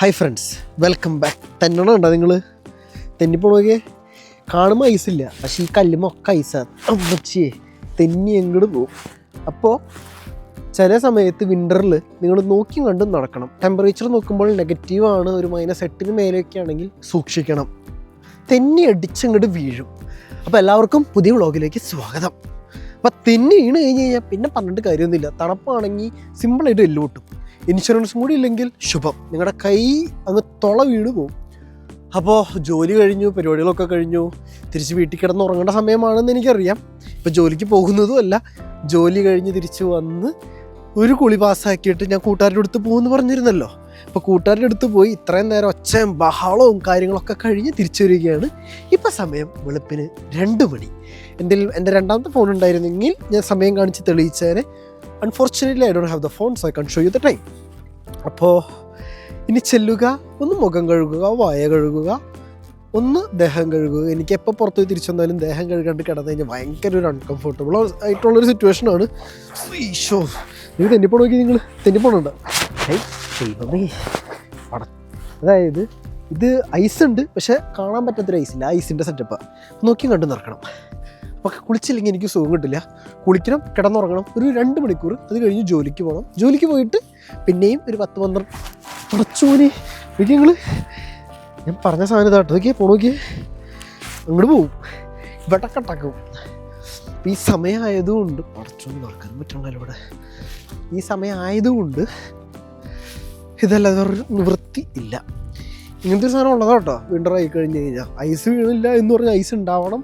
Hi friends welcome back തെന്നണം ഉണ്ടോ നിങ്ങൾ തെന്നിപ്പോണോക്കെ കാണുമ്പോൾ ഐസില്ല പക്ഷേ ഈ കല്ലുമൊക്കെ ഐസാണ് അമ്മച്ചിയെ തെന്നി എങ്ങോട്ട് പോകും അപ്പോൾ ചില സമയത്ത് വിന്ററിൽ നിങ്ങൾ നോക്കിയും കണ്ടും നടക്കണം. ടെമ്പറേച്ചർ നോക്കുമ്പോൾ നെഗറ്റീവ് ആണ് ഒരു മൈനസ് എട്ടിന് മേലെയൊക്കെ ആണെങ്കിൽ സൂക്ഷിക്കണം. തെന്നി അടിച്ചങ്ങോട്ട് വീഴും. അപ്പോൾ എല്ലാവർക്കും പുതിയ വ്ളോഗിലേക്ക് സ്വാഗതം. അപ്പോൾ തെന്നി വീണ് കഴിഞ്ഞ് കഴിഞ്ഞാൽ പിന്നെ പറഞ്ഞിട്ട് കാര്യമൊന്നുമില്ല. തണുപ്പാണെങ്കിൽ സിമ്പിളായിട്ട് എല്ല് പൊട്ടും. ഇൻഷുറൻസും കൂടി ഇല്ലെങ്കിൽ ശുഭം. നിങ്ങളുടെ കൈ അങ്ങ് തുള വീണ് പോകും അപ്പോൾ ജോലി കഴിഞ്ഞു പരിപാടികളൊക്കെ കഴിഞ്ഞു. തിരിച്ച് വീട്ടിൽ കിടന്ന് ഉറങ്ങേണ്ട സമയമാണെന്ന് എനിക്കറിയാം. ഇപ്പോൾ ജോലിക്ക് പോകുന്നതും അല്ല. ജോലി കഴിഞ്ഞ് തിരിച്ച് വന്ന് ഒരു കുളി പാസ്സാക്കിയിട്ട് ഞാൻ കൂട്ടുകാരുടെ അടുത്ത് പോകുമെന്ന് പറഞ്ഞിരുന്നല്ലോ. അപ്പോൾ കൂട്ടുകാരുടെ അടുത്ത് പോയി ഇത്രയും നേരം ഒച്ചയും ബഹളവും കാര്യങ്ങളൊക്കെ കഴിഞ്ഞ് തിരിച്ചു വരികയാണ് ഇപ്പം സമയം വെളുപ്പിന് രണ്ട് മണി. എന്തെങ്കിലും എന്റെ രണ്ടാമത്തെ ഫോൺ ഉണ്ടായിരുന്നെങ്കിൽ ഞാൻ സമയം കാണിച്ച് തെളിയിച്ചേനെ. Unfortunately I don't have the phone so I can show you the time അപ്പോൾ ഇനി ചെല്ലുക ഒന്ന് മുഖം കഴുകുക വായ കഴുകുക ഒന്ന് ദേഹം കഴുകുക. എനിക്ക് എപ്പോൾ പുറത്ത് പോയി തിരിച്ചു വന്നാലും ദേഹം കഴുകാണ്ട് കിടന്നു കഴിഞ്ഞാൽ ഭയങ്കര ഒരു അൺകംഫർട്ടബിൾ ആയിട്ടുള്ളൊരു സിറ്റുവേഷനാണ് ഈശോ നിങ്ങൾ തെന്നിപ്പോൾ നോക്കി നിങ്ങൾ തെന്നിപ്പോണുണ്ട്? അതായത് ഇത് ഐസ് ഉണ്ട് പക്ഷെ കാണാൻ പറ്റാത്തൊരു ഐസില്ല ഐസിന്റെ സെറ്റപ്പ് നോക്കിയും കണ്ടു നടക്കണം. അപ്പോൾ കുളിച്ചില്ലെങ്കിൽ എനിക്ക് സുഖം കിട്ടില്ല. കുളിക്കണം കിടന്നുറങ്ങണം ഒരു രണ്ട് മണിക്കൂർ അത് കഴിഞ്ഞ് ജോലിക്ക് പോകണം ജോലിക്ക് പോയിട്ട് പിന്നെയും ഒരു പത്ത് പന്ത്രണ്ട് കുറച്ചുപോലെ എനിക്ക് നിങ്ങൾ ഞാൻ പറഞ്ഞ സാധനം ഇതാട്ടോ. നോക്കിയേ പോണോക്കിയേ അങ്ങോട്ട് പോവും. ഇവിടെ കട്ടാക്കും ഈ സമയമായതുകൊണ്ട് കുറച്ചൊന്നും നടക്കാൻ പറ്റണല്ലോ ഇവിടെ. ഈ സമയമായതുകൊണ്ട് ഇതല്ലാതെ നിവൃത്തി ഇല്ല. ഇങ്ങനത്തെ ഒരു സാധനം ഉള്ളതാ കേട്ടോ വിന്റർ ആയി കഴിഞ്ഞ് കഴിഞ്ഞാൽ ഐസ് വീണില്ല എന്ന് പറഞ്ഞാൽ ഐസ് ഉണ്ടാവണം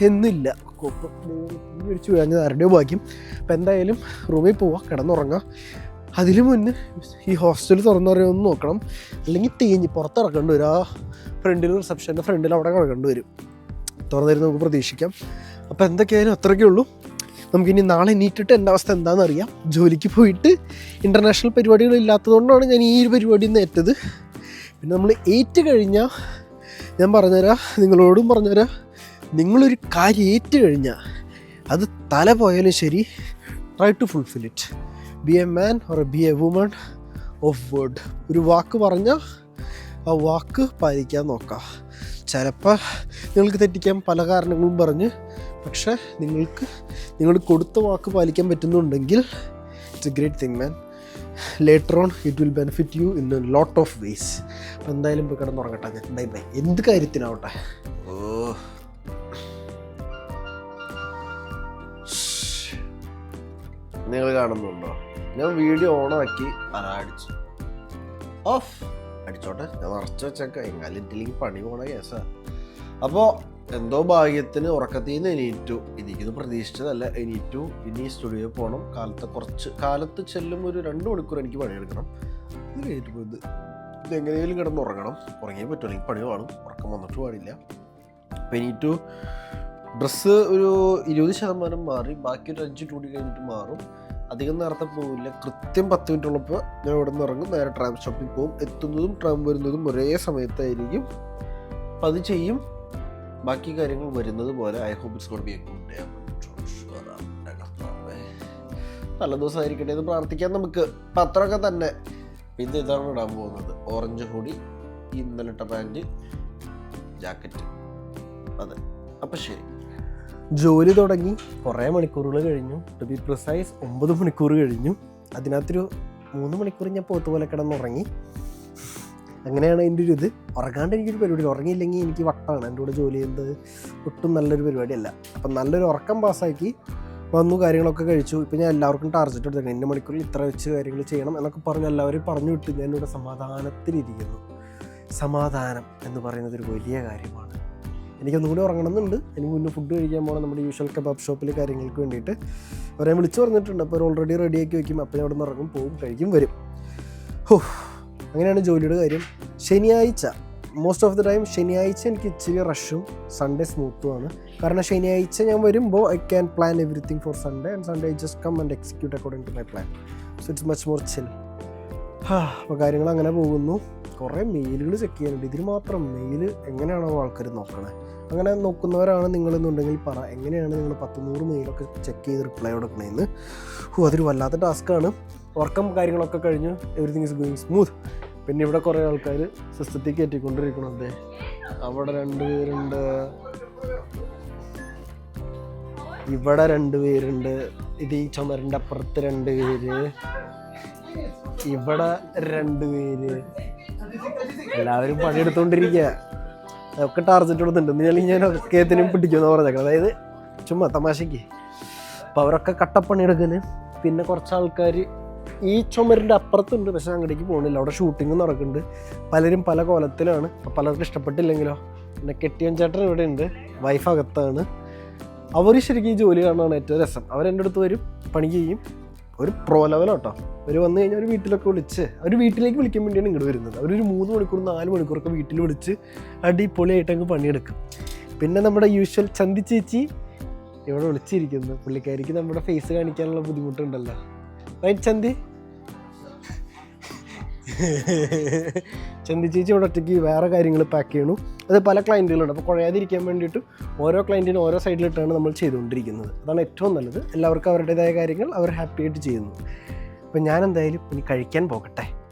എന്നില്ല. കൊപ്പം മേടിച്ച് വീഴഞ്ഞത് ആരുടെയോ ഭാഗ്യം. അപ്പം എന്തായാലും റൂമിൽ പോവാം കിടന്നുറങ്ങാം. അതിനു മുന്നേ ഈ ഹോസ്റ്റൽ ഒന്ന് നോക്കണം. അല്ലെങ്കിൽ തേഞ്ഞ് പുറത്തിറക്കേണ്ടി വരും. ആ ഫ്രണ്ടിൽ റിസപ്ഷന്റെ ഫ്രണ്ടിൽ അവിടെ കിടക്കേണ്ടി വരും. തുറന്നിരുന്ന് നമുക്ക് പ്രതീക്ഷിക്കാം. അപ്പോൾ എന്തൊക്കെയായാലും അത്രയ്ക്കേ ഉള്ളൂ. നമുക്കിനി നാളെ എണീറ്റിട്ട് എന്റെ അവസ്ഥ എന്താണെന്ന് അറിയാം. ജോലിക്ക് പോയിട്ട് ഇന്റർനാഷണൽ പരിപാടികൾ ഇല്ലാത്തതുകൊണ്ടാണ് ഞാൻ ഈ ഒരു പരിപാടി നിന്ന് ഏറ്റത്. പിന്നെ നമ്മൾ ഏറ്റ് കഴിഞ്ഞാൽ ഞാൻ പറഞ്ഞുതരാം. നിങ്ങളോടും പറഞ്ഞുതരാം. നിങ്ങളൊരു കാര്യം ഏറ്റു കഴിഞ്ഞാൽ അത് തല പോയാലും ശരി try to fulfil it be a man or be a woman of word ഒരു വാക്ക് പറഞ്ഞാൽ ആ വാക്ക് പാലിക്കാൻ നോക്കാം. ചിലപ്പോൾ നിങ്ങൾക്ക് തെറ്റിക്കാൻ പല കാരണങ്ങളും പറഞ്ഞ് പക്ഷേ നിങ്ങൾക്ക് നിങ്ങൾ കൊടുത്ത വാക്ക് പാലിക്കാൻ പറ്റുന്നുണ്ടെങ്കിൽ it's a great thing man later on it will benefit you in a lot of ways എന്തായാലും പോയി കിടന്നുറങ്ങട്ടെ ഞാൻ. ബൈ ബൈ എന്ത് കാര്യത്തിനാവട്ടെ? നിങ്ങൾ കാണുന്നുണ്ടോ? ഞാൻ വീഡിയോ ഓണാക്കി. അടിച്ചു. ഓഫ്. അടിച്ചോട്ടെ. ഞാൻ നിറച്ച് വെച്ചേക്കാം. എങ്ങാലിട്ടില്ലെങ്കിൽ പണി പോണ കേസാ. അപ്പോൾ എന്തോ ഭാഗ്യത്തിന് ഉറക്കത്തിൽ നിന്ന് എണീറ്റു. എനിക്കിത് പ്രതീക്ഷിച്ചതല്ല. എനിറ്റു ഇനി സ്റ്റുഡിയോ പോകണം കാലത്ത് കുറച്ച് കാലത്ത് ചെല്ലും ഒരു രണ്ട് മണിക്കൂർ എനിക്ക് പണിയെടുക്കണം. ഇത് കഴിഞ്ഞിട്ട് ഇത്. എങ്ങനെയെങ്കിലും കിടന്ന് ഉറങ്ങണം ഉറങ്ങിയേ പറ്റും. അല്ലെങ്കിൽ പണി കാണും ഉറക്കം വന്നിട്ട് പാടില്ല. അപ്പോൾ എണീറ്റു. ഡ്രസ്സ് ഒരു ഇരുപത് ശതമാനം മാറി ബാക്കി ഒരു അഞ്ച് ടൂടി കഴിഞ്ഞിട്ട് മാറും. അധികം നേരത്തെ പോവില്ല. കൃത്യം പത്ത് മിനിറ്റ് ഉള്ളപ്പോൾ ഞാൻ ഇവിടെ നിന്ന് ഇറങ്ങും. നേരെ ട്രാം സ്റ്റോപ്പിൽ പോകും. എത്തുന്നതും ട്രാം വരുന്നതും ഒരേ സമയത്തായിരിക്കും. അപ്പം അത് ചെയ്യും. ബാക്കി കാര്യങ്ങൾ വരുന്നത് പോലെ I hope it's got be a good day നല്ല ദിവസം ആയിരിക്കട്ടെ എന്ന് പ്രാർത്ഥിക്കാൻ നമുക്ക്. പത്രമൊക്കെ തന്നെ. ഇത് ഇതാണ് ഇടാൻ പോകുന്നത്. ഓറഞ്ച് ഹൂടി ഇന്നലിട്ട പാന്റ് ജാക്കറ്റ് അതെ. അപ്പം ശരി. ജോലി തുടങ്ങി കുറേ മണിക്കൂറുകൾ കഴിഞ്ഞു. ടു ബി പ്രിസൈസ് ഒമ്പത് മണിക്കൂർ കഴിഞ്ഞു. അതിനകത്തൊരു മൂന്ന് മണിക്കൂർ ഞാൻ പോത്ത് പോലെ കിടന്നുറങ്ങി അങ്ങനെയാണ് എന്റെ ഒരു ഇത്. ഉറങ്ങാണ്ട് എനിക്കൊരു പരിപാടി ഉറങ്ങിയില്ലെങ്കിൽ എനിക്ക് വട്ടാണ്. എന്റെ കൂടെ ജോലി ചെയ്യുന്നത് ഒട്ടും നല്ലൊരു പരിപാടിയല്ല. അപ്പം നല്ലൊരു ഉറക്കം പാസ്സാക്കി വന്നു കാര്യങ്ങളൊക്കെ കഴിച്ചു. ഇപ്പം ഞാൻ എല്ലാവർക്കും ടാർജറ്റ് എടുത്തേക്കണം ഇന്ന മണിക്കൂറിൽ ഇത്ര വെച്ച് കാര്യങ്ങൾ ചെയ്യണം എന്നൊക്കെ പറഞ്ഞ് എല്ലാവരും പറഞ്ഞു വിട്ട് ഞാനിവിടെ സമാധാനത്തിലിരിക്കുന്നു. സമാധാനം എന്ന് പറയുന്നത് ഒരു വലിയ കാര്യമാണ്. എനിക്കൊന്നും കൂടി ഉറങ്ങണമെന്നുണ്ട്. എനിക്ക് മുന്നേ ഫുഡ് കഴിക്കാൻ പോകണം നമ്മുടെ യൂഷ്വൽ കബാബ് ഷോപ്പിലെ കാര്യങ്ങൾക്ക് വേണ്ടിയിട്ട്. അവരെ വിളിച്ചു പറഞ്ഞിട്ടുണ്ട്. അപ്പോൾ ഓൾറെഡി റെഡിയാക്കി വയ്ക്കും അപ്പോൾ അവിടെ നിന്ന് ഇറങ്ങും പോകും കഴിക്കും വരും. ഹോ അങ്ങനെയാണ് ജോലിയുടെ കാര്യം. ശനിയാഴ്ച മോസ്റ്റ് ഓഫ് ദി ടൈം ശനിയാഴ്ച എനിക്ക് ഇച്ചിരി റഷും സൺഡേ സ്മൂത്തുമാണ് കാരണം ശനിയാഴ്ച ഞാൻ വരുമ്പോൾ I can plan everything for Sunday and Sunday I just come and execute according to my plan so it's much more chill അപ്പോൾ കാര്യങ്ങൾ അങ്ങനെ പോകുന്നു. കുറേ മെയിലുകൾ ചെക്ക് ചെയ്യാനുണ്ട് ഇതിന് മാത്രം മെയിൽ എങ്ങനെയാണോ ആൾക്കാർ നോക്കണേ. അങ്ങനെ നോക്കുന്നവരാണ് നിങ്ങളെന്നുണ്ടെങ്കിൽ പറ. എങ്ങനെയാണ് നിങ്ങൾ പത്ത് നൂറ് മെയിലൊക്കെ ചെക്ക് ചെയ്ത് റിപ്ലൈ കൊടുക്കണേന്ന്? ഓ അതൊരു വല്ലാത്ത ടാസ്ക്കാണ് ഉറക്കം കാര്യങ്ങളൊക്കെ കഴിഞ്ഞ് എവറിത്തിങ് ഇസ് ഗോയിങ് സ്മൂത്ത് പിന്നെ ഇവിടെ കുറേ ആൾക്കാർ സിസ്റ്റത്തിൽ കയറ്റിക്കൊണ്ടിരിക്കണം അതെ അവിടെ രണ്ട് പേരുണ്ട്. ഇവിടെ രണ്ട് പേരുണ്ട്. ഇത് ഈ ചുമരിന്റെ അപ്പുറത്ത് രണ്ട് പേര്. ഇവിടെ രണ്ട് പേര്. എല്ലാവരും പണിയെടുത്തോണ്ടിരിക്കുക ഒക്കെ ടാർജറ്റ് കൊടുത്തിട്ടുണ്ട്. എന്നാൽ ഞാൻ ഒക്കേത്തിനും പിടിക്കുമെന്ന് പറഞ്ഞേക്കാം അതായത് ചുമ്മാ തമാശയ്ക്ക് അപ്പോൾ അവരൊക്കെ കട്ടപ്പണിയെടുക്കൽ പിന്നെ കുറച്ച് ആൾക്കാർ ഈ ചുമരിന്റെ അപ്പുറത്തുണ്ട് പക്ഷെ അങ്ങോട്ടേക്ക് പോകുന്നില്ല അവിടെ ഷൂട്ടിംഗ് നടക്കുന്നുണ്ട്. പലരും പല കോലത്തിലാണ്. പലർക്കും ഇഷ്ടപ്പെട്ടില്ലെങ്കിലോ? പിന്നെ കെട്ടിയൻ ചേട്ടൻ ഇവിടെ ഉണ്ട്. വൈഫ് അകത്താണ്. അവർ ശരിക്കും ഈ ജോലി കാണാനാണ് ഏറ്റവും രസം. അവരെന്റെ അടുത്ത് വരും പണി ചെയ്യും. ഒരു പ്രോ ലെവൽ കേട്ടോ അവർ വന്നു കഴിഞ്ഞാൽ ഒരു വീട്ടിലൊക്കെ വിളിച്ച് അവർ വീട്ടിലേക്ക് വിളിക്കാൻ വേണ്ടിയാണ് ഇങ്ങോട്ട് വരുന്നത്. അവരൊരു മൂന്ന് മണിക്കൂർ നാല് മണിക്കൂറൊക്കെ വീട്ടിൽ വിളിച്ച് അടിപൊളിയായിട്ട് അങ്ങ് പണിയെടുക്കും. പിന്നെ നമ്മുടെ യൂഷ്വൽ ചന്തി ചേച്ചി ഇവിടെ വിളിച്ചിരിക്കുന്നു. പുള്ളിക്കാരിക്ക് നമ്മുടെ ഫേസ് കാണിക്കാനുള്ള ബുദ്ധിമുട്ടുണ്ടല്ലോ. റൈറ്റ് ചന്തി? ചന്തി ചേച്ചി ഇവിടെ ഒറ്റയ്ക്ക് വേറെ കാര്യങ്ങൾ പാക്ക് ചെയ്യണു. അത് പല ക്ലയന്റുകളുണ്ട് അപ്പോൾ കുഴയാതിരിക്കാൻ വേണ്ടിയിട്ട് ഓരോ ക്ലയന്റിനും ഓരോ സൈഡിലിട്ടാണ് നമ്മൾ ചെയ്തുകൊണ്ടിരിക്കുന്നത്. അതാണ് ഏറ്റവും നല്ലത്. എല്ലാവർക്കും അവരുടേതായ കാര്യങ്ങൾ അവർ ഹാപ്പി ആയിട്ട് ചെയ്യുന്നു. അപ്പം ഞാൻ എന്തായാലും ഇനി കഴിക്കാൻ പോകട്ടെ.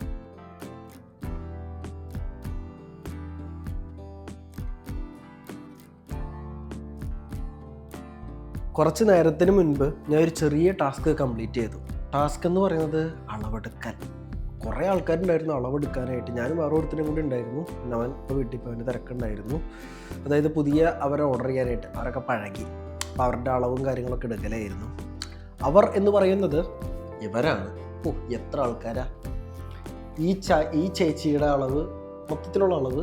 കുറച്ച് നേരത്തിന് മുൻപ് ഞാൻ ഒരു ചെറിയ ടാസ്ക് കംപ്ലീറ്റ് ചെയ്തു. ടാസ്ക് എന്ന് പറയുന്നത് അളവെടുക്കൽ. കുറേ ആൾക്കാരുണ്ടായിരുന്നു അളവെടുക്കാനായിട്ട്. ഞാനും വേറെ ഒരുത്തിനും കൂടി ഉണ്ടായിരുന്നു. അവൻ ഇപ്പോൾ വീട്ടിൽ പോയി അവന്റെ തിരക്കുണ്ടായിരുന്നു. അതായത് പുതിയ അവരെ ഓർഡർ ചെയ്യാനായിട്ട് അവരൊക്കെ പഴകി. അപ്പോൾ അവരുടെ അളവും കാര്യങ്ങളൊക്കെ എടുക്കലായിരുന്നു. അവർ എന്ന് പറയുന്നത് ഇവരാണ്. ഓ എത്ര ആൾക്കാരാ? ഈ ച ഈ ചേച്ചിയുടെ അളവ് മൊത്തത്തിലുള്ള അളവ്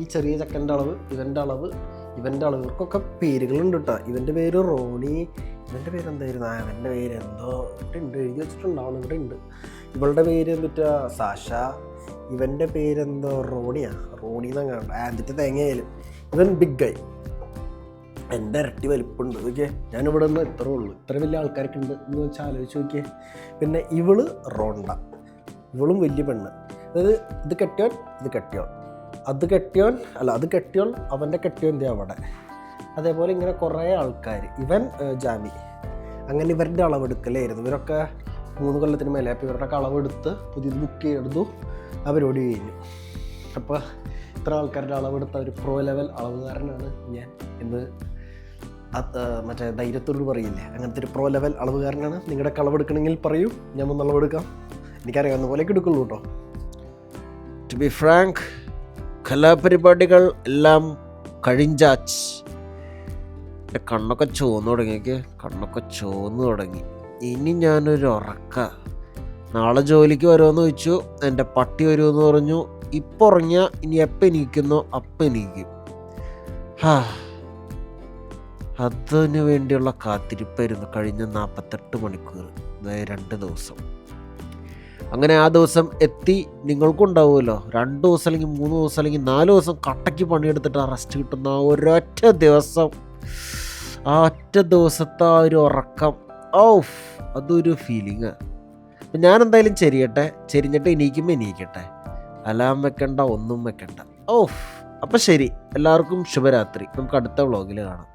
ഈ ചെറിയ ചക്കന്റെ അളവ് ഇവന്റെ അളവ് ഇവന്റെ അളവ് ഇവർക്കൊക്കെ പേരുകളുണ്ട് കേട്ടോ. ഇവന്റെ പേര് റോണി ഇവന്റെ പേര് എന്തായിരുന്നു ആ ഇവന്റെ പേര് എന്തോ ഇവിടെ ഉണ്ട് എഴുതി വെച്ചിട്ടുണ്ടാവണം ഇവിടെ ഉണ്ട്. ഇവളുടെ പേര് എന്നിട്ട് സാഷ ഇവന്റെ പേരെന്തോ റോണിയാ. റോണി എന്നങ്ങാണ്ട് ആ എന്നിട്ട് തേങ്ങയായാലും. ഇവൻ ബിഗ് ഗൈ എന്റെ ഇരട്ടി വലിപ്പുണ്ട്. ഓക്കെ ഞാനിവിടെ നിന്ന് ഇത്രേ ഉള്ളൂ. ഇത്ര വലിയ ആൾക്കാരൊക്കെ ഉണ്ട് എന്ന് വെച്ചാൽ ആലോചിച്ച് നോക്കിയേ. പിന്നെ ഇവൾ റോണ്ട. ഇവളും വലിയ പെണ്ണ്. അതായത് ഇത് കെട്ടിയോൻ ഇത് കെട്ടിയോൻ. അത് കെട്ടിയോൻ അല്ല അത് കെട്ടിയോൻ അവന്റെ കെട്ടിയോ ദേ അവിടെ. അതേപോലെ ഇങ്ങനെ കുറേ ആൾക്കാർ ഇവൻ ജാമി അങ്ങനെ ഇവരുടെ അളവെടുക്കലായിരുന്നു. ഇവരൊക്കെ മൂന്ന് കൊല്ലത്തിന് മേലെ അപ്പോൾ ഇവരുടെ അളവെടുത്ത് പുതിയത് ബുക്ക് ചെയ്തെടുത്തു. പരിപാടി കഴിഞ്ഞു. അപ്പോൾ ഇത്ര ആൾക്കാരുടെ അളവെടുത്ത ഒരു പ്രോ ലെവൽ അളവുകാരനാണ് ഞാൻ എന്ന് മറ്റേ ധൈര്യത്തോട് പറയില്ലേ? അങ്ങനത്തെ ഒരു പ്രോ ലെവൽ അളവുകാരനാണ്. നിങ്ങളുടെ അളവെടുക്കണമെങ്കിൽ പറയൂ. ഞാൻ ഒന്ന് അളവെടുക്കാം. എനിക്കറിയാവുന്ന പോലെയൊക്കെ എടുക്കുള്ളൂ കേട്ടോ. ടു ബി ഫ്രാങ്ക് കലാപരിപാടികൾ എല്ലാം കഴിഞ്ഞാച്ച്. എന്റെ കണ്ണൊക്കെ ചോന്നു തുടങ്ങിയൊക്കെ കണ്ണൊക്കെ ചോന്നു തുടങ്ങി. ഇനി ഞാനൊരു ഉറക്ക. നാളെ ജോലിക്ക് വരുമെന്ന് ചോദിച്ചു. എന്റെ പട്ടി വരുമെന്ന് പറഞ്ഞു. ഇപ്പോൾ ഉറങ്ങിയാൽ ഇനി എപ്പോൾ എനിക്കുന്നു അപ്പം എനിക്കും ഹാ. അതിനു വേണ്ടിയുള്ള കാത്തിരിപ്പായിരുന്നു കഴിഞ്ഞ നാൽപ്പത്തെട്ട് മണിക്കൂർ. രണ്ട് ദിവസം. അങ്ങനെ ആ ദിവസം എത്തി. നിങ്ങൾക്കും ഉണ്ടാവുമല്ലോ. രണ്ട് ദിവസം അല്ലെങ്കിൽ മൂന്ന് ദിവസം അല്ലെങ്കിൽ നാല് ദിവസം കട്ടയ്ക്ക് പണിയെടുത്തിട്ട് ആ റെസ്റ്റ് കിട്ടുന്ന ഒരൊറ്റ ദിവസം. ആ ഒറ്റ ദിവസത്തെ ആ ഒരു ഉറക്കം. ഓഫ്. അതൊരു ഫീലിങ് അപ്പം ഞാൻ എന്തായാലും ചെരിയട്ടെ. ചെരിഞ്ഞിട്ട് എണീക്കുമ്പോൾ എനിക്കട്ടെ അലാം വെക്കണ്ട ഒന്നും വെക്കണ്ട. ഓഫ്. അപ്പം ശരി. എല്ലാവർക്കും ശുഭരാത്രി. നമുക്ക് അടുത്ത വ്ളോഗിൽ കാണാം.